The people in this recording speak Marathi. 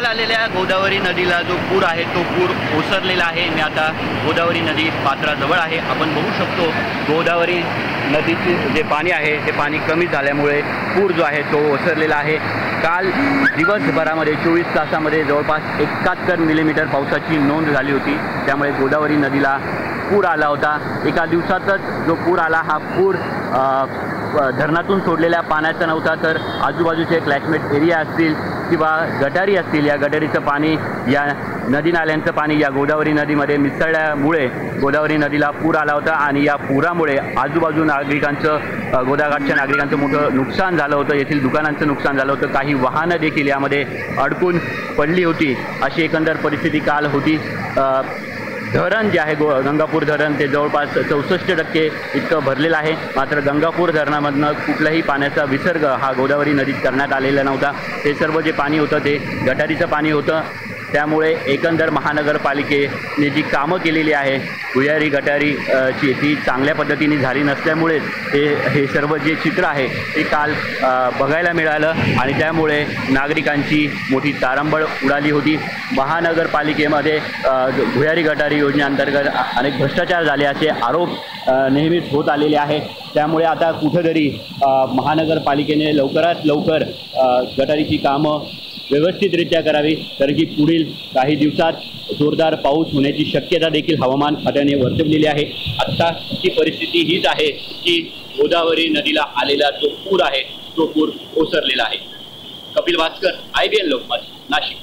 काल आलेल्या गोदावरी नदीला जो पूर आहे तो पूर ओसरलेला आहे. आणि आता गोदावरी नदी पात्राजवळ आहे. आपण बघू शकतो गोदावरी नदीचे जे पाणी आहे ते पाणी कमी झाल्यामुळे पूर जो आहे तो ओसरलेला आहे. काल दिवसभरामध्ये चोवीस तासामध्ये जवळपास एकाहत्तर मिलीमीटर पावसाची नोंद झाली होती. त्यामुळे गोदावरी नदीला पूर आला होता. एका दिवसातच जो पूर आला हा पूर धरणातून सोडलेल्या पाण्याचा नव्हता. तर आजूबाजूचे क्लॅशमेट एरिया असतील किंवा गटारी असतील या गटारीचं पाणी या नदी नाल्यांचं पाणी या गोदावरी नदीमध्ये मिसळल्यामुळे गोदावरी नदीला पूर आला होता आणि या पुरामुळे आजूबाजू नागरिकांचं गोदाघाटच्या नागरिकांचं मोठं नुकसान झालं होतं. येथील दुकानांचं नुकसान झालं होतं. काही वाहनं देखील यामध्ये अडकून पडली होती. अशी एकंदर परिस्थिती काल होती. धरण जे आहे गो गंगापूर धरण ते जवळपास चौसष्ट टक्के इतकं भरलेलं आहे. मात्र गंगापूर धरणामधनं कुठल्याही पाण्याचा विसर्ग हा गोदावरी नदीत करण्यात आलेला नव्हता. ते सर्व जे पाणी होतं ते गटारीचं पाणी होतं. त्यामुळे एकंदर महानगरपालिकेने जी कामं केलेली आहे भुयारी गटारी ची ती चांगल्या पद्धतीने झाली नसल्यामुळेच हे हे सर्व जे चित्र आहे ते काल बघायला मिळालं आणि त्यामुळे नागरिकांची मोठी तारंबळ उडाली होती. महानगरपालिकेमध्ये भुयारी गटारी योजनेअंतर्गत अनेक भ्रष्टाचार झाले असे आरोप नेहमीच होत आलेले आहे त्यामुळे आता कुठंतरी महानगरपालिकेने लवकरात लवकर गटारीची कामं व्यवस्थितरित्या करावी कारण की पुढील काही दिवसात जोरदार पाऊस होण्याची शक्यता देखील हवामान खात्याने वर्तवलेली आहे. आत्ताची परिस्थिती हीच आहे की गोदावरी नदीला आलेला जो पूर आहे तो पूर ओसरलेला आहे. Kapil Bhaskar I B N Lokmat Nashik.